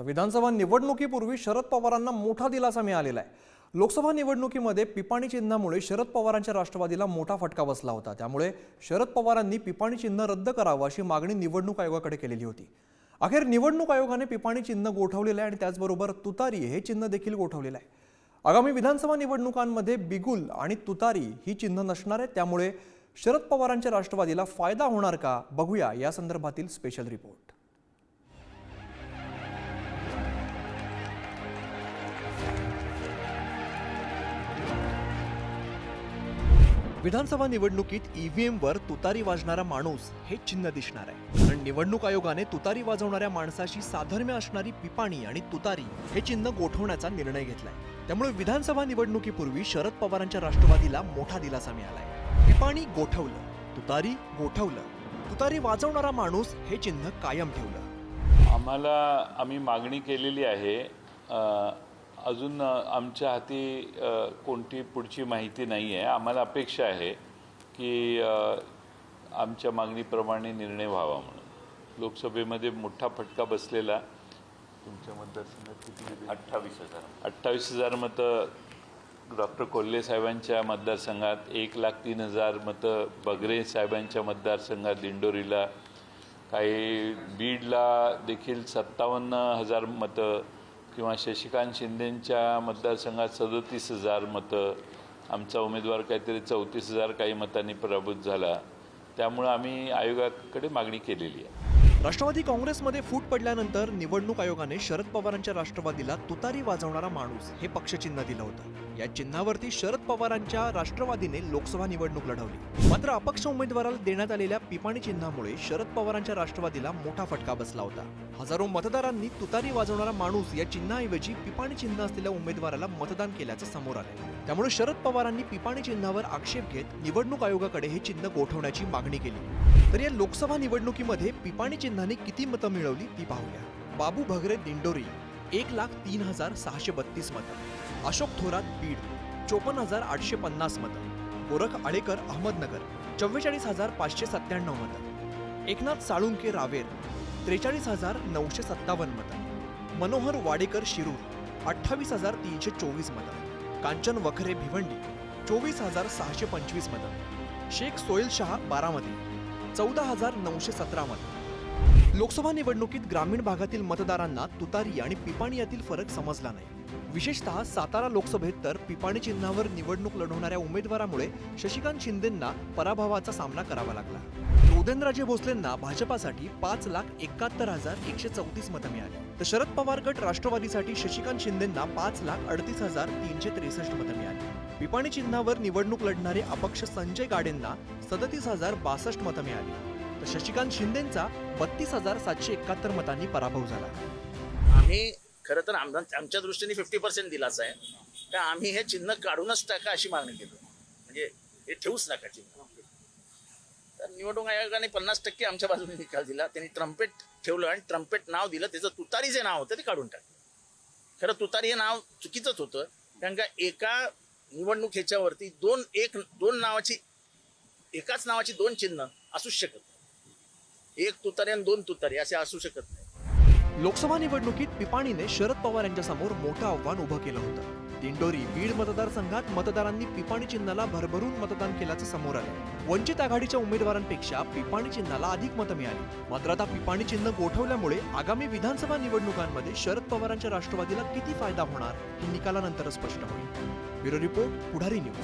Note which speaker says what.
Speaker 1: तर विधानसभा निवडणुकीपूर्वी शरद पवारांना मोठा दिलासा मिळालेला आहे. लोकसभा निवडणुकीमध्ये पिपाणी चिन्हामुळे शरद पवारांच्या राष्ट्रवादीला मोठा फटका बसला होता. त्यामुळे शरद पवारांनी पिपाणी चिन्ह रद्द करावं अशी मागणी निवडणूक आयोगाकडे केलेली होती. अखेर निवडणूक आयोगाने पिपाणी चिन्ह गोठवलेलं आहे आणि त्याचबरोबर तुतारी हे चिन्ह देखील गोठवलेलं आहे. आगामी विधानसभा निवडणुकांमध्ये बिगुल आणि तुतारी ही चिन्ह नसणार आहेत. त्यामुळे शरद पवारांच्या राष्ट्रवादीला फायदा होणार का? बघूया या संदर्भातील स्पेशल रिपोर्ट. विधानसभा निवडणुकीत ईव्हीएमवर तुतारी वाजणारा माणूस हे चिन्ह दिसणार आहे. कारण निवडणूक आयोगाने तुतारी वाजवणाऱ्या माणसाशी साधर्म्य असणारी पिपाणी आणि तुतारी हे चिन्ह गोठवण्याचा निर्णय घेतलाय. त्यामुळे विधानसभा निवडणुकीपूर्वी शरद पवारांच्या राष्ट्रवादीला मोठा दिलासा मिळालाय. पिपाणी गोठवलं तुतारी गोठवलं तुतारी वाजवणारा माणूस हे चिन्ह कायम ठेवलं.
Speaker 2: आम्हाला आम्ही मागणी केलेली आहे अजून आमच्या हाती कोणती पुढची माहिती नाही आहे आम्हाला अपेक्षा आहे की आमच्या मागणीप्रमाणे निर्णय व्हावा म्हणून. लोकसभेमध्ये मोठा फटका बसलेला. तुमच्या मतदारसंघात किती
Speaker 3: अठ्ठावीस हजार.
Speaker 2: अठ्ठावीस हजार मतं डॉक्टर कोल्हे साहेबांच्या मतदारसंघात एक लाख तीन हजार मतं बगरे साहेबांच्या मतदारसंघात दिंडोरीला. काही बीडला देखील सत्तावन्न हजार मतं किंवा शशिकांत शिंदेंच्या मतदारसंघात सदतीस हजार मतं आमचा उमेदवार काहीतरी चौतीस हजार काही मतांनी पराभूत झाला. त्यामुळं आम्ही आयोगाकडे मागणी केलेली आहे.
Speaker 1: राष्ट्रवादी काँग्रेसमध्ये फूट पडल्यानंतर निवडणूक आयोगाने शरद पवारांच्या राष्ट्रवादीला तुतारी वाजवणारा माणूस हे पक्षचिन्ह दिलं होतं. या चिन्हावरती शरद पवारांच्या राष्ट्रवादीने लोकसभा निवडणूक लढवली. मात्र अपक्ष उमेदवाराला देण्यात आलेल्या पिपाणी चिन्हामुळे शरद पवारांच्या राष्ट्रवादीला मोठा फटका बसला होता. हजारो मतदारांनी तुतारी वाजवणारा माणूस या चिन्हाऐवजी पिपाणी चिन्ह असलेल्या उमेदवाराला मतदान केल्याचं समोर आलं त्यामुळे शरद पवारांनी पिपाणी चिन्हावर आक्षेप घेत निवडणूक आयोगाकडे हे चिन्ह गोठवण्याची मागणी केली. तर या लोकसभा निवडणुकीमध्ये पिपाणी चिन्हाने किती मतं मिळवली ती पाहूया. बाबू भगरे दिंडोरी एक लाख तीन हजार सहाशे बत्तीस मतं. अशोक थोरात बीड चोपन्न हजार आठशे पन्नास मतं. गोरख आळेकर अहमदनगर चव्वेचाळीस हजार पाचशे सत्त्याण्णव मतं. एकनाथ साळुंके रावेर त्रेचाळीस हजार नऊशे सत्तावन्न मतं. मनोहर वाडेकर शिरूर अठ्ठावीस हजार तीनशे चोवीस मतं. कांचन वखरे भिवंडी चोवीस हजार सहाशे पंचवीस मतं. शेख सोहेल शहा बारामती चौदा हजार नऊशे सतरा मतं. लोकसभा निवडणुकीत ग्रामीण भागातील मतदारांना तुतारी आणि पिपाणी यातील फरक समजला नाही. विशेषतः सातारा लोकसभेत तर पिपाणी चिन्हावर निवडणूक लढवणाऱ्या उमेदवारामुळे शशिकांत शिंदेंना पराभवाचा सामना करावा लागला. उदयनराजे भोसलेंना भाजपासाठी पाच लाख एकाहत्तर हजार एकशे चौतीस मतं मिळाली. तर शरद पवार गट राष्ट्रवादीसाठी शशिकांत शिंदेंना पाच लाख अडतीस हजार तीनशे त्रेसष्ट मतं मिळाली. पिपाणी चिन्हावर निवडणूक लढणारे अपक्ष संजय गाडेंना सदतीस हजार बासष्ट मतं मिळाली. तर शशिकांत शिंदेंचा बत्तीस हजार सातशे एकाहत्तर मतांनी पराभव झाला.
Speaker 3: आम्ही खरं तर आमदार आमच्या दृष्टीने फिफ्टी पर्सेंट दिलाच आहे. तर आम्ही हे चिन्ह काढूनच टाका अशी मागणी केली. म्हणजे हे ठेवूच नका चिन्ह. तर निवडणूक आयोगाने पन्नास टक्के आमच्या बाजूने निकाल दिला. त्यांनी ट्रम्पेट ठेवलं आणि ट्रम्पेट नाव दिलं. त्याचं तुतारी जे नाव होतं ते काढून टाकलं. खरं तुतारी हे नाव चुकीचंच होतं. कारण का एका निवडणूक ह्याच्यावरती दोन एक दोन नावाची एकाच नावाची दोन चिन्ह असूच शकत एक तुतारी आणि दोन तुतारी असे असू शकत नाही.
Speaker 1: लोकसभा निवडणुकीत पिपाणीने शरद पवार यांच्या समोर मोठं आव्हान उभं केलं होतं. दिंडोरी बीड मतदारसंघात मतदारांनी पिपाणी चिन्हाला भरभरून मतदान केल्याचं समोर आलं. वंचित आघाडीच्या उमेदवारांपेक्षा पिपाणी चिन्हाला अधिक मतं मिळाली. मात्र आता पिपाणी चिन्ह गोठवल्यामुळे आगामी विधानसभा निवडणुकांमध्ये शरद पवारांच्या राष्ट्रवादीला किती फायदा होणार हे निकालानंतर स्पष्ट होईल. Bureau report Pudhari news.